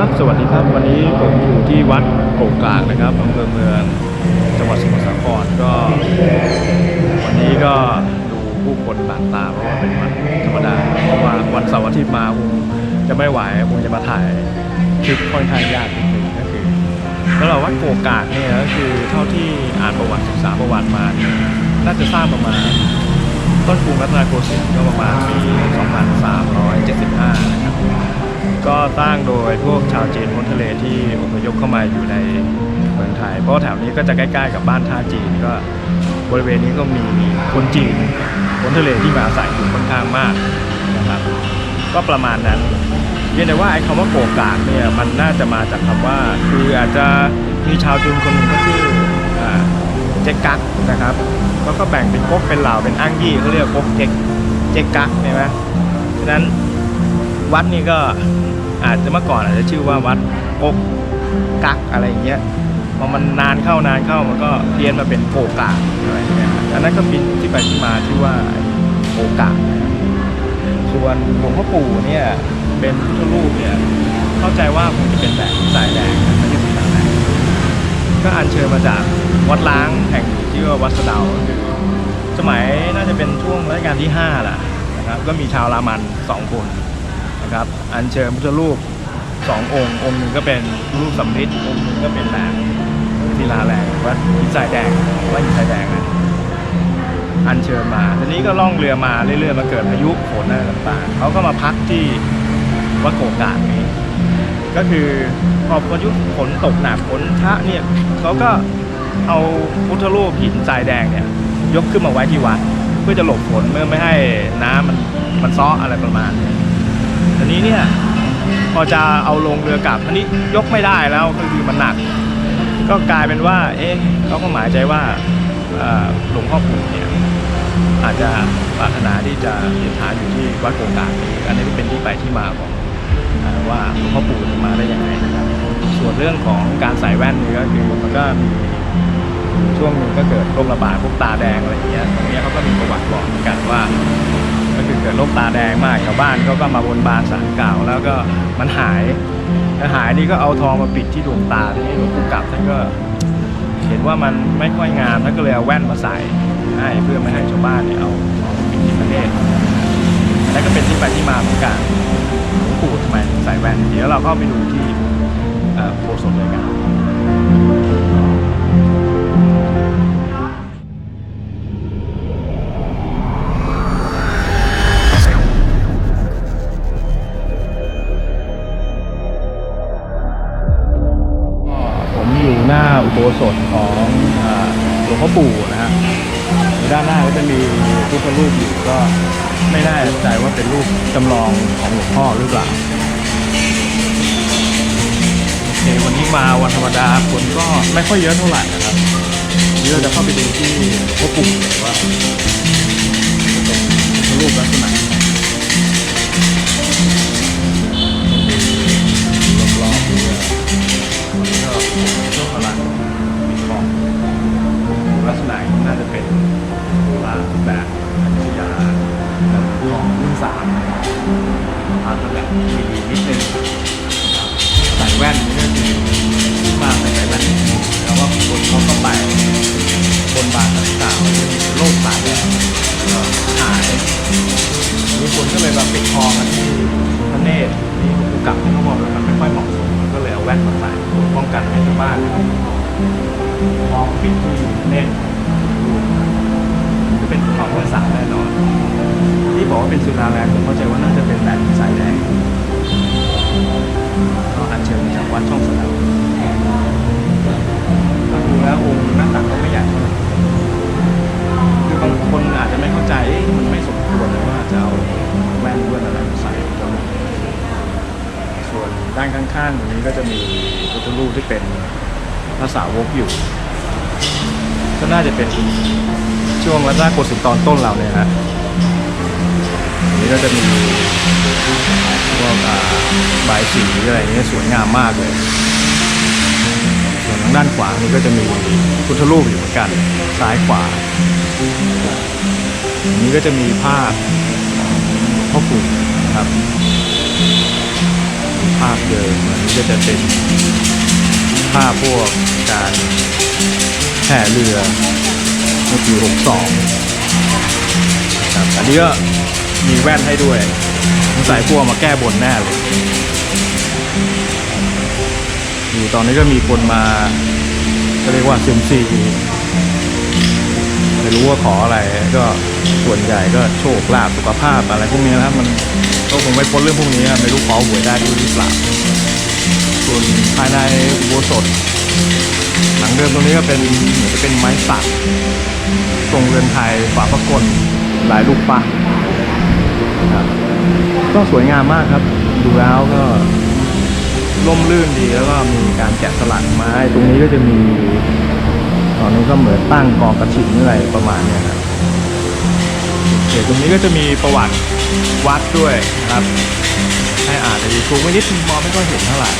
ครับสวัสดีครับวันนี้ผมอยู่ที่วัดโกกกลางนะครับอำเภอเมืองจังหวัดสมุทรสาครก็วันนี้ก็ดูผู้คนบางตาเพราะว่าเป็นวันธรรมดาเพราะว่าวันเสาร์อาทิตย์มาคงจะไม่ไหวคงจะมาถ่ายคลิปค่อนข้างยากนิดนึงก็คือแล้วเราวัดโกกกลางเนี่ยก็คือเท่าที่อ่านประวัติศึกษาประวัติมาเนี่ยน่าจะสร้างประมาณต้นกรุงรัตนโกสินทร์ก็ประมาณปี 2375 นะครับ ก็สร้างโดยพวกชาวจีนพ้นทะเลที่อพยพเข้ามาอยู่ในเมืองไทย เพราะแถวนี้ก็จะใกล้ๆกับบ้านท่าจีนก็บริเวณนี้ก็มีคนจีนพ้นทะเลที่มาอาศัยอยู่ค่อนข้างมากนะครับ ก็ประมาณนั้นเรียนได้ว่าไอ้คำว่าโกกากเนี่ยมันน่าจะมาจากคำว่าคืออาจจะมีชาวจีนคนหนึ่งเขาชื่อเจ๊กักนะครับเขาก็แบ่งเป็นก๊กเป็นเหล่าเป็นอ้างยี่เขาเรียกก๊กเจ๊กเจ๊กักใช่ไหมฉะนั้น วัดนี้ก็อาจจะเมื่อก่อนอาจจะชื่อว่าวัดกกกักอะไรอย่างเงี้ยพอมันนานเข้านานเข้ามันก็เพี้ยนมาเป็นโกกาอะไรอย่างเงี้ยอันนั้นก็เป็นที่ไปที่มาที่ว่าโกกาส่วนหลวงพ่อปู่เนี่ยเป็นพุทธรูปเนี่ยเข้าใจว่าคงจะเป็นแบบสายแดงไม่ใช่สีสายแดงก็อัญเชิญมาจากวัดล้างแห่งที่ว่าวัดสะดาคือสมัยน่าจะเป็นช่วงรัชกาลที่5แหละนะครับก็มีชาวรามันสองคน นะครับอัญเชิญพุทธรูปสององค์ องค์หนึ่งก็เป็นรูปสำริดองค์หนึ่งก็เป็นแบบศิลาแรงวัดหินทรายแดงวัดหินทรายแดงนะอัญเชิญมา ทีนี้ก็ล่องเรือมาเรื่อยๆมาเกิดพายุฝนอะไรต่างๆเขาก็มาพักที่วัดโกกากนี้ ก็คือพอพายุฝนตกหนักฝนชะเนี่ยเขาก็เอาพุทธรูปหินทรายแดงเนี่ยยกขึ้นมาไว้ที่วัด เพื่อจะหลบฝนเมื่อไม่ให้น้ำมันมันซ้ออะไรประมาณนี้ ทีนี้เนี่ยพอจะเอาลงเรือกลับอันนี้ยกไม่ได้แล้วคือมันหนัก ก็กลายเป็นว่าเอ๊ะเขาก็หมายใจว่าหลวงพ่อปู่เนี่ยอาจจะปรารถนาที่จะเดินทางอยู่ที่วัดโกกากนี้อันนี้ก็เป็นที่ไปที่มาของว่าหลวงพ่อปู่มาได้ยังไงนะครับ ส่วนเรื่องของการใส่แว่นนี่ก็คือมันก็มีช่วงหนึ่งก็เกิดโรคระบาดพวกตาแดงอะไรอย่างเงี้ยตรงเนี้ยเขาก็มีประวัติบอกเหมือนกันว่า ก็คือเกิดโรคตาแดงมากชาวบ้านเขาก็มาบนบานสารกล่าว แล้วก็มันหายแล้วหายนี่ก็เอาทองมาปิดที่ดวงตาทีนี้หลวงปู่กลับท่านก็เห็นว่ามันไม่ค่อยงามท่านก็เลยเอาแว่นมาใส่ให้เพื่อไม่ให้ชาวบ้านเนี่ยเอาทองมาปิดที่ประเทศนั่นก็เป็นที่ไปที่มาของการหลวงปู่ทำไมใส่แว่นเดี๋ยวเราเข้าไปดูที่โบสถ์เลยกัน หลวงพ่อปู่นะฮะด้านหน้าก็จะมีพุทธรูปอยู่ก็ไม่แน่ใจว่าเป็นรูปจำลองของหลวงพ่อหรือเปล่าโอเควันนี้มาวันธรรมดาคนก็ไม่ค่อยเยอะเท่าไหร่นะครับเดี๋ยวเราจะเข้าไปดูที่หลวงพ่อปู่ว่าพุทธรูปลักษณะ โรคสาแดงแล้วก็หายมีคนก็เลยแบบปิดคอกันที่พระเนตรนี่กูกลับที่เขาบอกว่ามันไม่ค่อยเหมาะสมมันก็เลยเอาแว่นมาใส่ป้องกันให้ชาวบ้านมองปิดที่เนตรจ ด้านข้างๆตรงนี้ก็จะมีพุทธรูปที่เป็นภาษาวกอยู่ ก็น่าจะเป็นช่วงรัตนโกสินทร์ตอนต้นเราเนี่ยฮะนนี้ก็จะมีพวกใบสีอะไรอย่างเงี้ยสวยงามมากเลยส่วนทางด้านขวานี่ก็จะมีพุทธรูปอยู่เหมือนกันซ้ายขวาอันนี้ก็จะมีภาพพ่อปู่นะครับ ภาพเดิมอันนี้ก็จะเป็นภาพพวกการแห่เรือเมื่อปี62ครับอันนี้ก็มีแว่นให้ด้วยสงสัยพวกมาแก้บนแน่เลยอยู่ตอนนี้ก็มีคนมาก็เรียกว่าเซยมซี ไม่รู้ว่าขออะไรก็ส่วนใหญ่ก็โชคลาภสุขภาพอะไรพวกนี้นะครับมันก็คงไม่พ้นเรื่องพวกนี้ครับไม่รู้ขอหวยได้หรือเปล่าส่วนภายในอุโบสถหลังเดิมตรงนี้ก็เป็นเหมือนจะเป็นไม้สักทรงเรือนไทยฝาพระกลหลายลูกปังครับก็สวยงามมากครับ ดูแล้วก็ร่มรื่นดีแล้วก็มีการแกะสลักไม้ตรงนี้ก็จะมี ตอนนี้ก็เหมือนตั้งกองกระถิ่นอะไรประมาณเนี้ยครับโอเคตรงนี้ก็จะมีประวัติวัดด้วยนะครับ ให้อ่านในยูทูบไม่นิดมองไม่ค่อยเห็นเท่าไหร่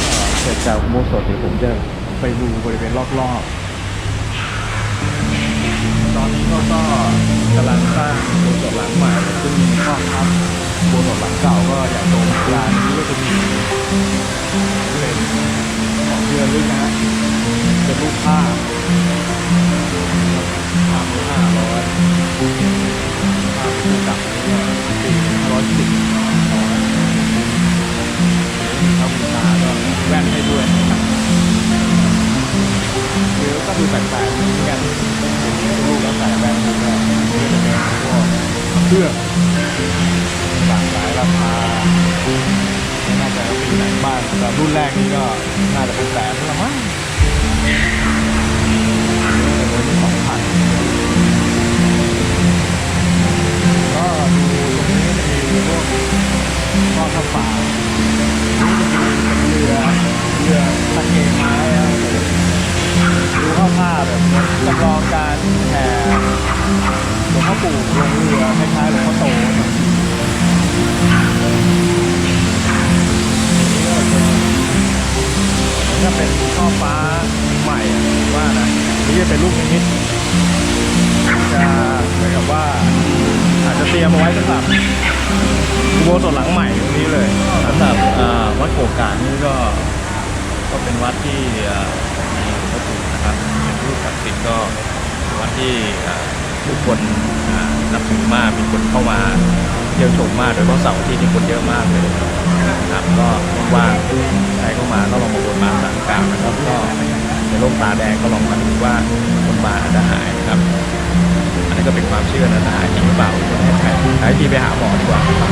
ก็เสร็จจากอุโบสถเดี๋ยวผมจะไปดูบริเวณรอบๆ ตอนนี้ก็ก็กำลังสร้างอุโบสถหลังใหม่ซึ่งมีข้อครับอุโบสถหลังเก่าก็อย่างตรงลานนี้ก็จะมีเป็นของเรือลึกนะฮะเป็น รูปภาพภาพห้าร้อยภาพคู่กับปีร้อยสิบเขาบูชาก็แว่นให้ด้วยนะครับคือก็ดูแปลกๆเหมือนกันลูกแล้วใส่แว่นดูก็นี่จะเป็นพวกเครื่องหลากหลายราคาน่าจะมีไหนบ้างแต่รุ่นแรกนี่ก็น่าจะเป็นแสนแต่รุ่นสองพันก็ดูตรงนี้จะมีพวกข้ง จำลองการแห่หลวงพ่อปู่ลงเรือคล้ายๆหลวงพ่อโต นี่จะเป็นลูกนิมิตจะเหมือนกับว่าอาจจะเตรียมเอาไว้สำหรับอุโบสถหลังใหม่ตรงนี้เลยสำหรับอ่าวัดโขกกานนี่ก็ก็เป็นวัดที่อ่ามีหลวงพ่อปู่นะครับเป็นรูปศักดิ์สิทธิ์ก็เป็นวัดที่อ่าผู้คนอ่านับถือมากมีคนเข้ามาเที่ยวชมมากโดยเฉพาะเสาร์อาที่นี่คนเยอะมากเลยนะครับก็ว่างๆใครเข้ามาก็ลองมาบนบานสารกล่าวนะครับก็ ในโรคตาแดงก็ลองมาดูว่าคนมาอาจจะหายนะครับ อันนี้ก็เป็นความเชื่อนะแต่หายจริงหรือเปล่าไม่แน่ใจหายทีไปหาหมอดีกว่าครับ